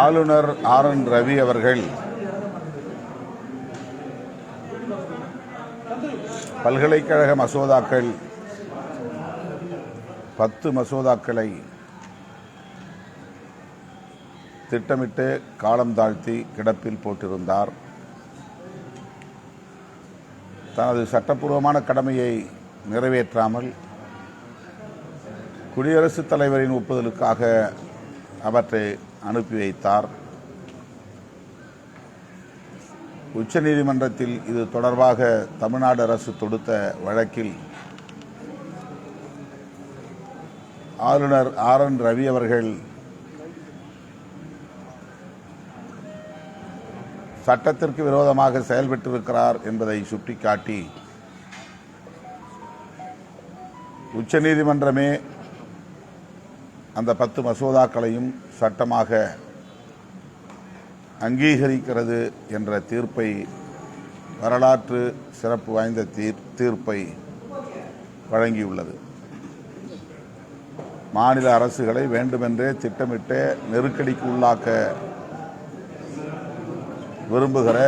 ஆளுநர் R N Ravi அவர்கள் பல்கலைக்கழக மசோதாக்கள் பத்து மசோதாக்களை திட்டமிட்டு காலம் தாழ்த்தி கிடப்பில் போட்டிருந்தார். தனது சட்டப்பூர்வமான கடமையை நிறைவேற்றாமல் குடியரசுத் தலைவரின் ஒப்புதலுக்காக அவற்றை அனுப்பி வைத்தார். உச்சநீதிமன்றத்தில் இது தொடர்பாக தமிழ்நாடு அரசு தொடுத்த வழக்கில் ஆளுநர் ஆர் என் ரவி அவர்கள் சட்டத்திற்கு விரோதமாக செயல்பட்டிருக்கிறார் என்பதை சுட்டிக்காட்டி உச்சநீதிமன்றமே அந்த பத்து மசோதாக்களையும் சட்டமாக அங்கீகரிக்கிறது என்ற தீர்ப்பை வரலாற்று சிறப்பு வாய்ந்த தீர் தீர்ப்பை வழங்கியுள்ளது. மாநில அரசுகளை வேண்டுமென்றே திட்டமிட்டே நெருக்கடிக்கு உள்ளாக்க விரும்புகிற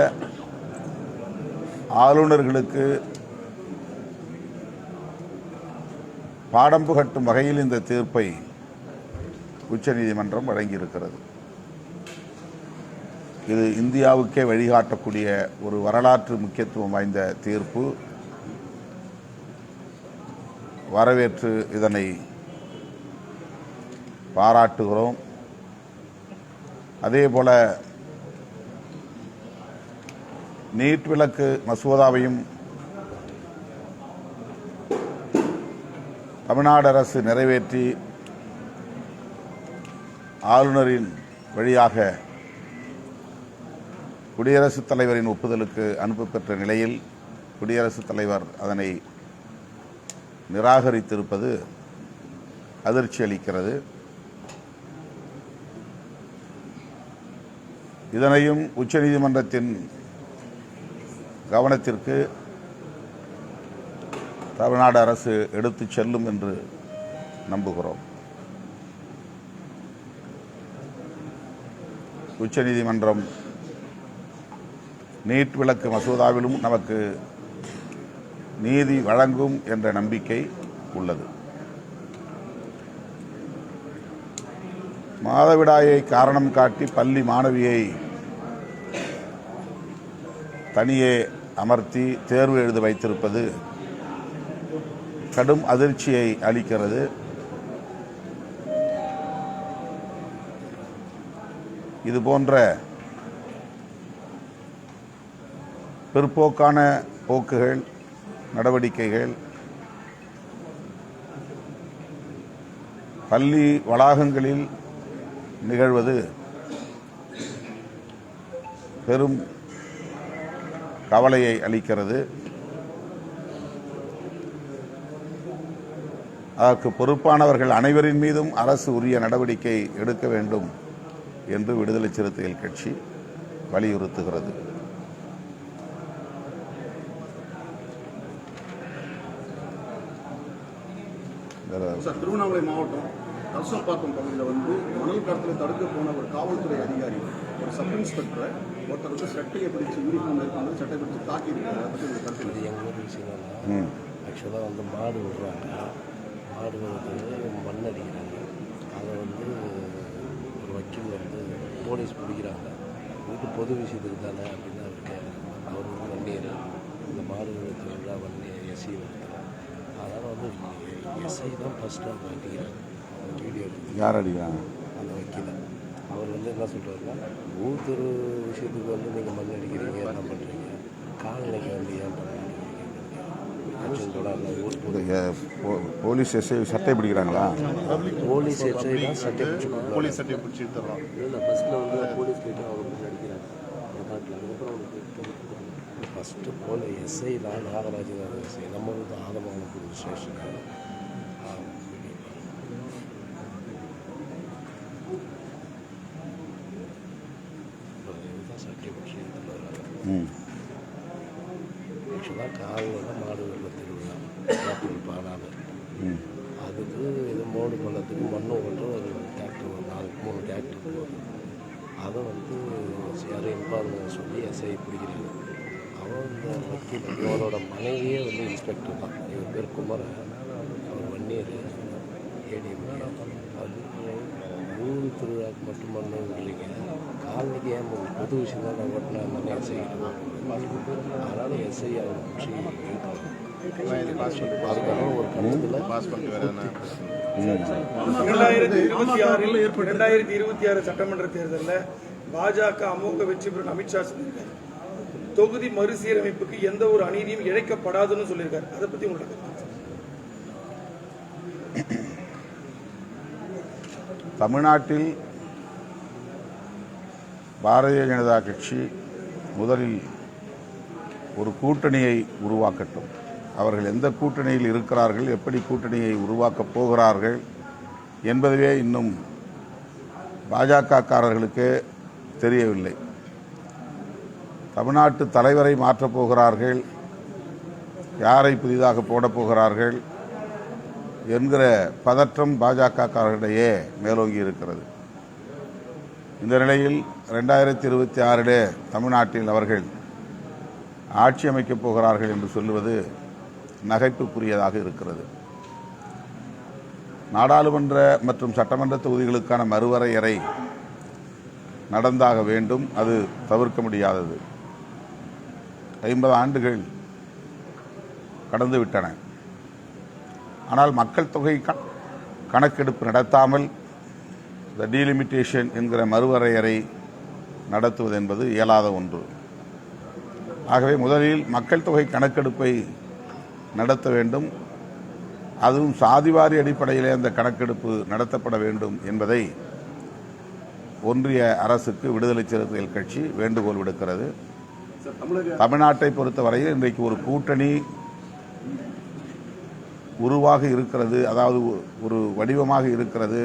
ஆளுநர்களுக்கு பாடம் புகட்டும் வகையில் இந்த தீர்ப்பை உச்சநீதிமன்றம் வழங்கியிருக்கிறது. இது இந்தியாவுக்கே வழிகாட்டக்கூடிய ஒரு வரலாற்று முக்கியத்துவம் வாய்ந்த தீர்ப்பு. வரவேற்று இதனை பாராட்டுகிறோம். அதேபோல நீட் விளக்கு மசோதாவையும் தமிழ்நாடு அரசு நிறைவேற்றி ஆளுநரின் வழியாக குடியரசுத் தலைவரின் ஒப்புதலுக்கு அனுப்ப பெற்ற நிலையில் குடியரசுத் தலைவர் அதனை நிராகரித்திருப்பது அதிர்ச்சி அளிக்கிறது. இதனையும் உச்சநீதிமன்றத்தின் கவனத்திற்கு தமிழ்நாடு அரசு எடுத்து செல்லும் என்று நம்புகிறோம். உச்சநீதிமன்றம் நீட் விளக்கு மசோதாவிலும் நமக்கு நீதி வழங்கும் என்ற நம்பிக்கை உள்ளது. மாதவிடாயை காரணம் காட்டி பள்ளி மாணவியை தனியே அமர்த்தி தேர்வு எழுத வைத்திருப்பது கடும் அதிர்ச்சியை அளிக்கிறது. இது போன்ற பிற்போக்கான போக்குகள் நடவடிக்கைகள் பள்ளி வளாகங்களில் நிகழ்வது பெரும் கவலையை அளிக்கிறது. அதற்கு பொறுப்பானவர்கள் அனைவரின் மீதும் அரசு உரிய நடவடிக்கை எடுக்க வேண்டும் என்று விடுதலை சிறுத்தைகள் கட்சி வலியுறுத்துகிறது. திருவண்ணாமலை மாவட்டம் நரசம்பாக்கம் பகுதியில் வந்து மணல் கடத்தலை தடுக்க போன ஒரு காவல்துறை அதிகாரி ஒரு சப் இன்ஸ்பெக்டரை ஒருத்தர் வந்து சட்டையை பிடிச்சு யூனிஃபார்ம் இருக்காங்க சட்டை பிடிச்சு தாக்கி இருக்காங்க அதை பற்றி உங்களுக்கு கருத்து எங்கள் ஊர் விஷயம் ஆக்சுவலாக வந்து மாடு விடுறாங்க. வந்து மண் அடிக்கிறாங்க அதை வந்து ஒரு வக்கீல் வந்து போலீஸ் பிடிக்கிறாங்க. வீட்டு பொது விஷயத்துக்கு தானே அப்படின்னு அவர் கேட்குறாங்க அவர் வந்து வண்டியர் இந்த மாடு திருவிழா வண்டி எஸ்சி அதனால் வந்து எஸ்ஐ தான் ஃபஸ்ட்டு அவங்க அடிக்கிறாங்க வீடியோ யார் அடிக்கிறாங்க அந்த வக்கீல. அவர் வந்து என்ன சொல்கிறாருன்னா ஊர் விஷயத்துக்கு வந்து நீங்கள் மண் அடிக்கிறீங்க என்ன பண்ணுறீங்க கால்நடைக்கு வந்து ஏன் பண்ண மாட்டேங்கிறீங்க ஊர் இது, அஹ், போ- போலீஸ் எஸ்ஐ சட்டை பிடிக்கிறாங்களா? போலீஸ் எஸ்ஐ தான் சட்டை பிடிச்சி போலீஸ் சட்டையை பிடிச்சி எடுத்துடலாம் இல்லை ஃபஸ்ட்டில் வந்து போலீஸ் போயிட்டு அவர் போய் அடிக்கிறாங்க. அந்த காட்டில் அதுக்கப்புறம் அவனுக்கு ஃபஸ்ட்டு போல எஸ்ஐ தான் நாகராஜன் தான் எஸ்ஐ நம்ம வந்து ஆதமான போலீஸ் ஸ்டேஷன் சட்டை பிடிச்சி எடுத்துட்டு வர்றாங்க. ம். ஆக்சுவலாக காலையில் தான் மாடு வெள்ள திருவிழா ஏப்ரல் பதினாலு அதுக்கு இது மோடு பண்ணதுக்கு மண்ணு ஓட்ட ஒரு டிராக்டர் ஒரு நாலு மூணு டிராக்டர் போகுது அதை வந்து யாரும் இன்ஃபார்ம் சொல்லி எஸ்ஐ பிடிக்கிறாங்க. அவன் இந்த வக்கீல் மனைவியே வந்து இன்ஸ்பெக்டர் தான். இவர் பேர் குமரன். அவர் வன்னியர். ஏடிஎம் அது ஊர் திருவிழாக்கு மட்டும் பண்ணது இல்லைங்க காலனிக்கு ஏன் பொது விஷயம் தான் நான் ஓட்டினா இருந்தாலும் எஸ்ஐ அதனால் எஸ்ஐ அவரை பிடிச்சி அதுக்கப்புறம் ஒரு கட்டத்தில் பாஸ் பண்ணிட்டு வேறு இரண்டாயிரத்தி இருபத்தி ஆறில் இரண்டாயிரத்தி இருபத்தி ஆறு சட்டமன்ற தேர்தலில் பாஜக அமோக வெற்றி பெறும் அமித்ஷா சொல்லியிருக்காரு. தொகுதி மறுசீரமைப்புக்கு எந்த ஒரு அநீதியும் இழைக்கப்படாதுன்னு சொல்லியிருக்காரு. அதை பத்தி உங்களுக்கு தமிழ்நாட்டில் பாரதிய ஜனதா கட்சி முதலில் ஒரு கூட்டணியை உருவாக்கட்டும். அவர்கள் எந்த கூட்டணியில் இருக்கிறார்கள் எப்படி கூட்டணியை உருவாக்கப் போகிறார்கள் என்பதுவே இன்னும் பாஜகக்காரர்களுக்கு தெரியவில்லை. தமிழ்நாட்டு தலைவரை மாற்றப் போகிறார்கள் யாரை புதிதாக போடப் போகிறார்கள் என்கிற பதற்றம் பாஜகக்காரர்களிடையே மேலோங்கி இருக்கிறது. இந்த நிலையில் ரெண்டாயிரத்தி இருபத்தி ஆறிலே தமிழ்நாட்டில் அவர்கள் ஆட்சி அமைக்கப் போகிறார்கள் என்று சொல்லுவது நகைப்புக்குரியதாக இருக்கிறது. நாடாளுமன்ற மற்றும் சட்டமன்ற தொகுதிகளுக்கான மறுவரையறை நடந்தாக வேண்டும். அது தவிர்க்க முடியாதது. ஐம்பது ஆண்டுகள் கடந்துவிட்டன. ஆனால் மக்கள் தொகை கணக்கெடுப்பு நடத்தாமல் இந்த டீலிமிட்டேஷன் என்கிற மறுவரையறை நடத்துவது என்பது இயலாத ஒன்று. ஆகவே முதலில் மக்கள் தொகை கணக்கெடுப்பை நடத்த வேண்டும். அதுவும் சாதிவாரி அடிப்படையிலே அந்த கணக்கெடுப்பு நடத்தப்பட வேண்டும் என்பதை ஒன்றிய அரசுக்கு விடுதலை சிறுத்தைகள் கட்சி வேண்டுகோள் விடுக்கிறது. தமிழ்நாட்டை பொறுத்தவரையில் இன்றைக்கு ஒரு கூட்டணி உருவாக இருக்கிறது. அதாவது ஒரு வடிவமாக இருக்கிறது.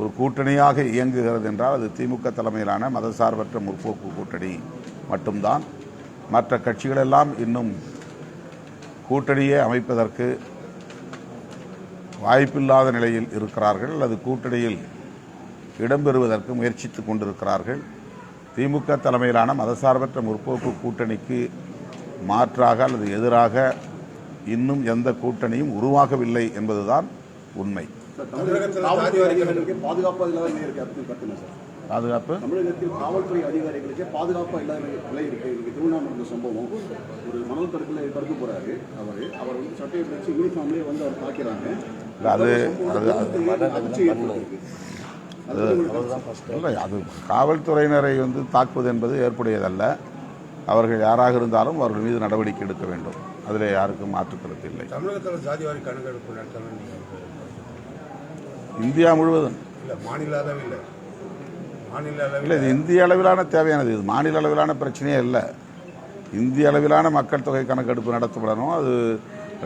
ஒரு கூட்டணியாக இயங்குகிறது என்றால் அது திமுக தலைமையிலான மதசார்பற்ற முற்போக்கு கூட்டணி மட்டும்தான். மற்ற கட்சிகளெல்லாம் இன்னும் கூட்டணியை அமைப்பதற்கு வாய்ப்பில்லாத நிலையில் இருக்கிறார்கள். அல்லது கூட்டணியில் இடம்பெறுவதற்கு முயற்சித்துக் கொண்டிருக்கிறார்கள். திமுக தலைமையிலான மதசார்பற்ற முற்போக்கு கூட்டணிக்கு மாற்றாக அல்லது எதிராக இன்னும் எந்த கூட்டணியும் உருவாகவில்லை என்பதுதான் உண்மை. பாதுகாப்பு பாதுகாப்பு. தமிழகத்தில் காவல்துறை அதிகாரிகளுக்கே பாதுகாப்பாக இல்லாத நிலை இருக்கு. இன்னைக்கு திருவண்ணாமலை சம்பவம். ஒரு மணல் தடுக்கல தடுக்க போறாரு அவர். அவர் வந்து சட்டையை பிடிச்சி யூனிஃபார்ம்லேயே வந்து அவர் இல்ல, அது அது இல்லை அது காவல்துறையினரை வந்து தாக்குவது என்பது ஏற்புடையதல்ல. அவர்கள் யாராக இருந்தாலும் அவர்கள் மீது நடவடிக்கை எடுக்க வேண்டும். அதில் யாருக்கும் மாற்றுக் கருத்து இல்லை. தமிழகத்தில் ஜாதிவாரி கணக்கெடுப்பு நடத்தணும் இந்தியா முழுவதும். இல்லை மாநில அளவில் மாநில இல்லை இது இந்திய அளவிலான தேவையானது. இது மாநில அளவிலான பிரச்சனையே இல்லை இந்திய அளவிலான மக்கள் தொகை கணக்கெடுப்பு நடத்தப்படணும். அது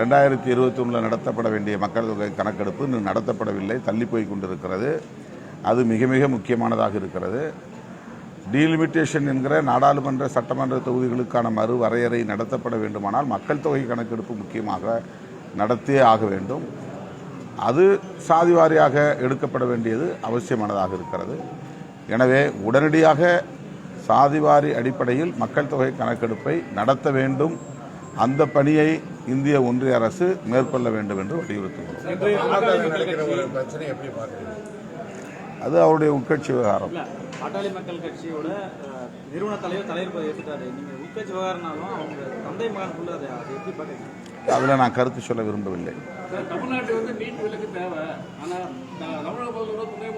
ரெண்டாயிரத்தி இருபத்தி ஒன்றில் நடத்தப்பட வேண்டிய மக்கள் தொகை கணக்கெடுப்பு இன்னும் நடத்தப்படவில்லை. தள்ளி போய் கொண்டிருக்கிறது. அது மிக மிக முக்கியமானதாக இருக்கிறது. டீலிமிட்டேஷன் என்கிற நாடாளுமன்ற சட்டமன்ற தொகுதிகளுக்கான மறு வரையறை நடத்தப்பட வேண்டுமானால் மக்கள் தொகை கணக்கெடுப்பு முக்கியமாக நடத்தியே ஆக வேண்டும். அது சாதி வாரியாக எடுக்கப்பட வேண்டியது அவசியமானதாக இருக்கிறது. எனவே உடனடியாக சாதிவாரி அடிப்படையில் மக்கள் தொகை கணக்கெடுப்பை நடத்த வேண்டும். அந்த பணியை இந்திய ஒன்றிய அரசு மேற்கொள்ள வேண்டும் என்று வலியுறுத்துகிறோம். தமிழ்நாட்டில் நடக்கிற ஒரு பிரச்சனை எப்படி பார்க்குறீங்க? அது அவருடைய உட்கட்சி விவகாரம். இல்ல பாட்டாளி மக்கள் கட்சியோட அஹ், நிறுவன தலைவர் தலைவர் பதவி ஏற்றுட்டாரு நீங்க உட்கட்சி விவகாரம்னாலும் அவங்க தந்தை மகனுக்குள்ள அதை அதை எப்படி பாக்குறீங்க அதில் நான் கருத்து சொல்ல விரும்பவில்லை. தமிழ்நாட்டில் வந்து நீட் விலக்கு தேவை. ஆனால் தமிழக பொறுத்தவரை துணை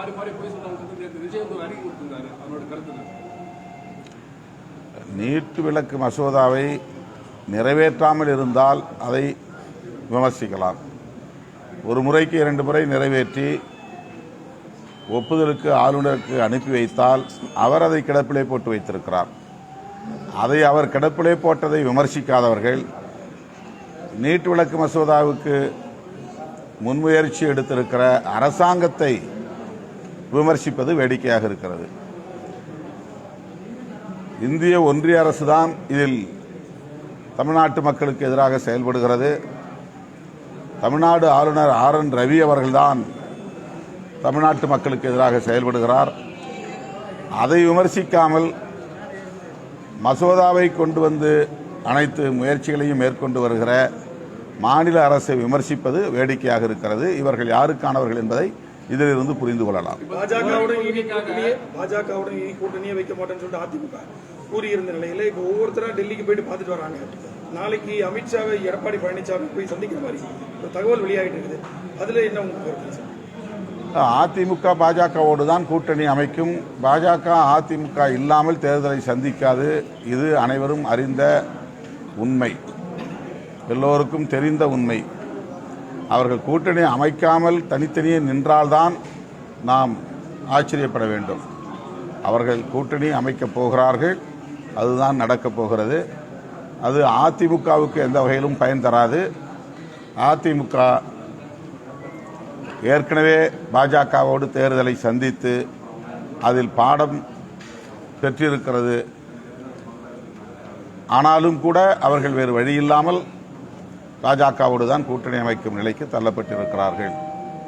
மாறி மாறி போய் சொன்னாங்க நேற்று அறிக்கை கொடுத்திருந்தாரு அவரோட கருத்து நீட்டு விளக்கு மசோதாவை நிறைவேற்றாமல் இருந்தால் அதை விமர்சிக்கலாம். ஒரு முறைக்கு இரண்டு முறை நிறைவேற்றி ஒப்புதலுக்கு ஆளுநருக்கு அனுப்பி வைத்தால் அவர் அதை கிடப்பிலே போட்டு வைத்திருக்கிறார். அதை அவர் கிடப்பிலே போட்டதை விமர்சிக்காதவர்கள் நீட் விளக்கு மசோதாவுக்கு முன்முயற்சி எடுத்திருக்கிற அரசாங்கத்தை விமர்சிப்பது வேடிக்கையாக இருக்கிறது. இந்திய ஒன்றிய அரசு தான் இதில் தமிழ்நாட்டு மக்களுக்கு எதிராக செயல்படுகிறது. தமிழ்நாடு ஆளுநர் ஆர் என் ரவி அவர்கள்தான் தமிழ்நாட்டு மக்களுக்கு எதிராக செயல்படுகிறார். அதை விமர்சிக்காமல் மசோதாவை கொண்டு வந்து அனைத்து முயற்சிகளையும் மேற்கொண்டு வருகிற மாநில அரசை விமர்சிப்பது வேடிக்கையாக இருக்கிறது. இவர்கள் யாருக்கானவர்கள் என்பதை இதிலிருந்து புரிந்து கொள்ளலாம். பாஜகவுடன் கூட்டணியே வைக்க மாட்டேன்னு சொல்லிட்டு அதிமுக கூறியிருந்த நிலையில இப்போ ஒவ்வொருத்தரா டெல்லிக்கு போயிட்டு பார்த்துட்டு வராங்க. நாளைக்கு அமித்ஷாவை எடப்பாடி பழனிசாமி போய் சந்திக்கிற மாதிரி ஒரு தகவல் வெளியாகிட்டு இருக்குது. அதுல என்ன உங்களுக்கு அதிமுக பாஜகவோடு தான் கூட்டணி அமைக்கும். பாஜக அதிமுக இல்லாமல் தேர்தலை சந்திக்காது. இது அனைவரும் அறிந்த உண்மை. எல்லோருக்கும் தெரிந்த உண்மை. அவர்கள் கூட்டணி அமைக்காமல் தனித்தனியே நின்றால்தான் நாம் ஆச்சரியப்பட வேண்டும். அவர்கள் கூட்டணி அமைக்கப் போகிறார்கள் அதுதான் நடக்கப் போகிறது. அது அதிமுகவுக்கு எந்த வகையிலும் பயன் தராது. அதிமுக ஏற்கனவே பாஜகவோடு தேர்தலை சந்தித்து அதில் பாடம் பெற்றிருக்கிறது. ஆனாலும் கூட அவர்கள் வேறு வழியில்லாமல் பாஜகவோடு தான் கூட்டணி அமைக்கும் நிலைக்கு தள்ளப்பட்டிருக்கிறார்கள்.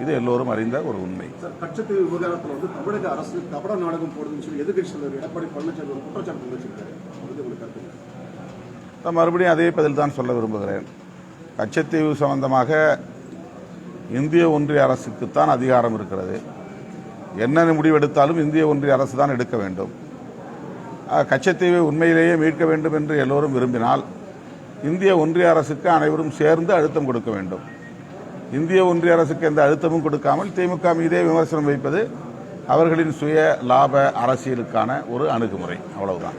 இது எல்லோரும் அறிந்த ஒரு உண்மை. சார் கச்சத்தீவு விவகாரத்தில் வந்து தமிழக அரசு கபட நாடகம் போடுதுன்னு சொல்லி எதிர்கட்சி தலைவர் எடப்பாடி பழனிசாமி ஒரு குற்றச்சாட்டு வச்சிருக்காரு அது உங்களுக்கு கருத்து என்ன? நான் மறுபடியும் அதே பதில் தான் சொல்ல விரும்புகிறேன். கச்சத்தீவு சம்பந்தமாக இந்திய ஒன்றிய அரசுக்குத்தான் அதிகாரம் இருக்கிறது. என்ன முடிவெடுத்தாலும் இந்திய ஒன்றிய அரசு தான் எடுக்க வேண்டும். கச்சத்தீவை உண்மையிலேயே மீட்க வேண்டும் என்று எல்லோரும் விரும்பினால் இந்திய ஒன்றிய அரசுக்கு அனைவரும் சேர்ந்து அழுத்தம் கொடுக்க வேண்டும். இந்திய ஒன்றிய அரசுக்கு எந்த அழுத்தமும் கொடுக்காமல் திமுக மீதே விமர்சனம் வைப்பது அவர்களின் சுய லாப அரசியலுக்கான ஒரு அணுகுமுறை. அவ்வளவுதான்.